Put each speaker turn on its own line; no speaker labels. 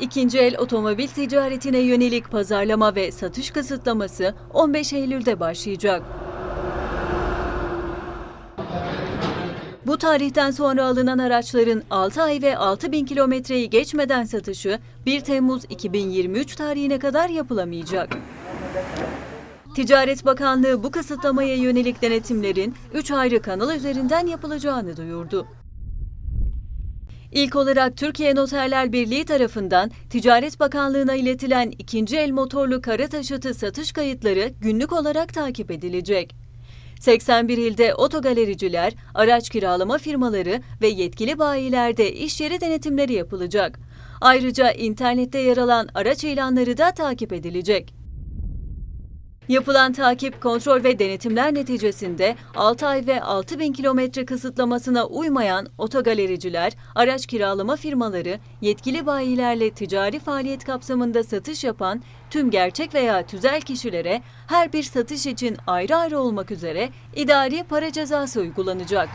İkinci el otomobil ticaretine yönelik pazarlama ve satış kısıtlaması 15 Eylül'de başlayacak. Bu tarihten sonra alınan araçların 6 ay ve 6 bin kilometreyi geçmeden satışı 1 Temmuz 2023 tarihine kadar yapılamayacak. Ticaret Bakanlığı bu kısıtlamaya yönelik denetimlerin 3 ayrı kanal üzerinden yapılacağını duyurdu. İlk olarak Türkiye Noterler Birliği tarafından Ticaret Bakanlığı'na iletilen ikinci el motorlu kara taşıtı satış kayıtları günlük olarak takip edilecek. 81 ilde otogalericiler, araç kiralama firmaları ve yetkili bayilerde iş yeri denetimleri yapılacak. Ayrıca internette yer alan araç ilanları da takip edilecek. Yapılan takip, kontrol ve denetimler neticesinde 6 ay ve 6 bin kilometre kısıtlamasına uymayan otogalericiler, araç kiralama firmaları, yetkili bayilerle ticari faaliyet kapsamında satış yapan tüm gerçek veya tüzel kişilere her bir satış için ayrı ayrı olmak üzere idari para cezası uygulanacak.